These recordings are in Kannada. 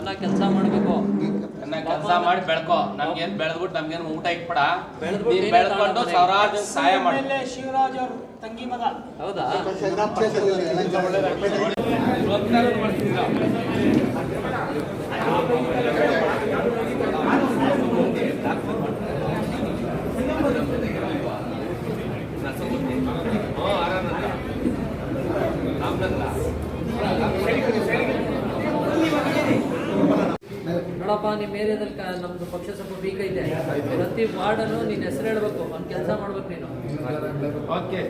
ಚೆನ್ನಾಗಿ ಕೆಲಸ ಮಾಡಬೇಕು. ಕೆಲಸ ಮಾಡಿ ಬೆಳ್ಕೊ. ನಮ್ಗೇನ್ ಬೆಳೆದ್ಬಿಟ್ಟು ನಮ್ಗೇನ್ ಊಟ ಇಟ್ಬಿಡ. ಬೆಳ್ದ್ಬಿಟ್ಟು ನೀನ್ ಬೆಳ್ಕೊಂಡು ಸಾವಿರಾರು ಜನ ಸಹಾಯ ಮಾಡಿ. ಶಿವರಾಜ್ ಅವ್ರ ತಂಗಿ ಮಗ. ಹೌದಾ? ನೋಡಪ್ಪ ನಿಮ್ಮ ಏರಿಯಾದಲ್ಲಿ ನಮ್ದು ಪಕ್ಷ ಸ್ವಲ್ಪ ವೀಕ್ ಐತೆ. ಪ್ರತಿ ವಾರ್ಡನ್ನು ನೀನ್ ಹೆಸರು ಹೇಳ್ಬೇಕು ಒಂದ್ ಕೆಲಸ ಮಾಡ್ಬೇಕು ನೀನು. ಓಕೆ.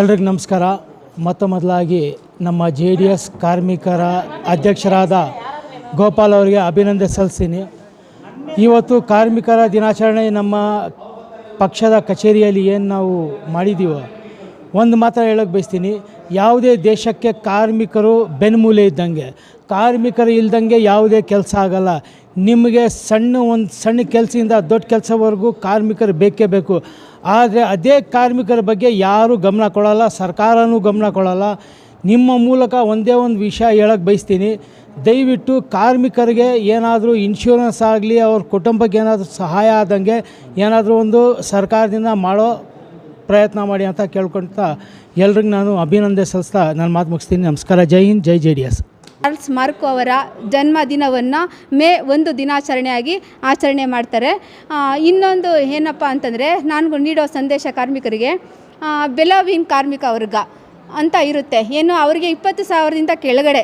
ಎಲ್ರಿಗೂ ನಮಸ್ಕಾರ. ಮೊತ್ತ ಮೊದಲಾಗಿ ನಮ್ಮ ಜೆ ಡಿ ಎಸ್ ಕಾರ್ಮಿಕರ ಅಧ್ಯಕ್ಷರಾದ ಗೋಪಾಲ್ ಅವರಿಗೆ ಅಭಿನಂದನೆ ಸಲ್ಲಿಸ್ತೀನಿ. ಇವತ್ತು ಕಾರ್ಮಿಕರ ದಿನಾಚರಣೆ ನಮ್ಮ ಪಕ್ಷದ ಕಚೇರಿಯಲ್ಲಿ ಏನು ನಾವು ಮಾಡಿದ್ದೀವೋ ಒಂದು ಮಾತ್ರ ಹೇಳೋಕ್ಕೆ ಬಯಸ್ತೀನಿ. ಯಾವುದೇ ದೇಶಕ್ಕೆ ಕಾರ್ಮಿಕರು ಬೆನ್ಮೂಲೆ ಇದ್ದಂಗೆ, ಕಾರ್ಮಿಕರು ಇಲ್ದಂಗೆ ಯಾವುದೇ ಕೆಲಸ ಆಗಲ್ಲ. ನಿಮಗೆ ಸಣ್ಣ ಒಂದು ಸಣ್ಣ ಕೆಲಸದಿಂದ ದೊಡ್ಡ ಕೆಲಸವರೆಗೂ ಕಾರ್ಮಿಕರು ಬೇಕೇ ಬೇಕು. ಆದರೆ ಅದೇ ಕಾರ್ಮಿಕರ ಬಗ್ಗೆ ಯಾರೂ ಗಮನ ಕೊಡಲ್ಲ, ಸರ್ಕಾರನೂ ಗಮನ ಕೊಡಲ್ಲ. ನಿಮ್ಮ ಮೂಲಕ ಒಂದೇ ಒಂದು ವಿಷಯ ಹೇಳಕ್ಕೆ ಬಯಸ್ತೀನಿ. ದಯವಿಟ್ಟು ಕಾರ್ಮಿಕರಿಗೆ ಏನಾದರೂ ಇನ್ಶೂರೆನ್ಸ್ ಆಗಲಿ, ಅವ್ರ ಕುಟುಂಬಕ್ಕೆ ಏನಾದರೂ ಸಹಾಯ ಆದಂಗೆ ಏನಾದರೂ ಒಂದು ಸರ್ಕಾರದಿಂದ ಮಾಡೋ ಪ್ರಯತ್ನ ಮಾಡಿ ಅಂತ ಕೇಳ್ಕೊಳ್ತಾ ಎಲ್ರಿಗೂ ನಾನು ಅಭಿನಂದನೆ ಸಲ್ಲಿಸ್ತಾ ನಾನು ಮಾತು ಮುಗಿಸ್ತೀನಿ. ನಮಸ್ಕಾರ. Jai Hind, Jai J D S. Charles Marco ಅವರ ಜನ್ಮದಿನವನ್ನು ಮೇ ಒಂದು ದಿನಾಚರಣೆಯಾಗಿ ಆಚರಣೆ ಮಾಡ್ತಾರೆ. ಇನ್ನೊಂದು ಏನಪ್ಪ ಅಂತಂದರೆ ನಾನು ನೀಡೋ ಸಂದೇಶ ಕಾರ್ಮಿಕರಿಗೆ ಬೆಲವಿನ್ ಕಾರ್ಮಿಕ ವರ್ಗ. ಅಂತ ಇರುತ್ತೆ. ಏನು ಅವರಿಗೆ ಇಪ್ಪತ್ತು ಸಾವಿರದಿಂದ ಕೆಳಗಡೆ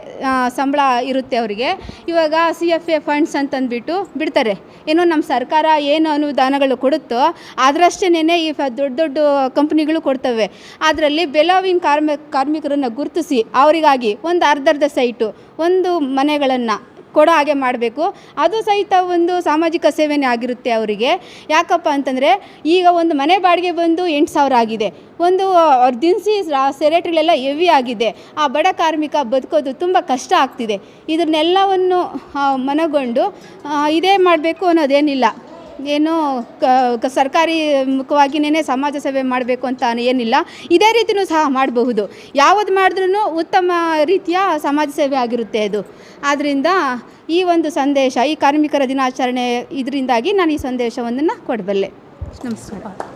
ಸಂಬಳ ಇರುತ್ತೆ ಅವರಿಗೆ. ಇವಾಗ ಸಿ ಎಫ್ ಎ ಫಂಡ್ಸ್ ಅಂತಂದ್ಬಿಟ್ಟು ಬಿಡ್ತಾರೆ. ಏನು ನಮ್ಮ ಸರ್ಕಾರ ಏನು ಅನುದಾನಗಳು ಕೊಡುತ್ತೋ ಅದರಷ್ಟೇನೆ ಈ ದೊಡ್ಡ ದೊಡ್ಡ ಕಂಪ್ನಿಗಳು ಕೊಡ್ತವೆ. ಅದರಲ್ಲಿ ಬೆಲಾವಿನ್ ಕಾರ್ಮಿ, ಕಾರ್ಮಿಕರನ್ನು ಗುರುತಿಸಿ, ಅವರಿಗಾಗಿ ಒಂದು ಅರ್ಧರ್ಧ ಸೈಟು ಒಂದು ಮನೆಗಳನ್ನು ಕೊಡೋ ಹಾಗೆ ಮಾಡಬೇಕು. ಅದು ಸಹಿತ ಒಂದು ಸಾಮಾಜಿಕ ಸೇವೆನೇ ಆಗಿರುತ್ತೆ ಅವರಿಗೆ. ಯಾಕಪ್ಪ ಅಂತಂದರೆ ಈಗ ಒಂದು ಮನೆ ಬಾಡಿಗೆ ಬಂದು ಎಂಟು ಸಾವಿರ ಆಗಿದೆ. ಒಂದು ಅವ್ರ ದಿನಸಿ ಸೆರೆಟ್ಗಳೆಲ್ಲ ಹೆವಿ ಆಗಿದೆ. ಆ ಬಡ ಕಾರ್ಮಿಕ ಬದುಕೋದು ತುಂಬ ಕಷ್ಟ ಆಗ್ತಿದೆ. ಇದನ್ನೆಲ್ಲವನ್ನು ಮನಗೊಂಡು ಇದೇ ಮಾಡಬೇಕು ಅನ್ನೋದೇನಿಲ್ಲ. ಏನು ಕ ಸರ್ಕಾರಿ ಮುಖವಾಗಿನೇ ಸಮಾಜ ಸೇವೆ ಮಾಡಬೇಕು ಅಂತ ಏನಿಲ್ಲ. ಇದೇ ರೀತಿಯೂ ಸಹ ಮಾಡಬಹುದು. ಯಾವುದು ಮಾಡಿದ್ರೂ ಉತ್ತಮ ರೀತಿಯ ಸಮಾಜ ಸೇವೆ ಆಗಿರುತ್ತೆ ಅದು. ಆದ್ದರಿಂದ ಈ ಒಂದು ಸಂದೇಶ, ಈ ಕಾರ್ಮಿಕರ ದಿನಾಚರಣೆ ಇದರಿಂದಾಗಿ ನಾನು ಈ ಸಂದೇಶವನ್ನು ಕೊಡಬಲ್ಲೆ. ನಮಸ್ಕಾರ.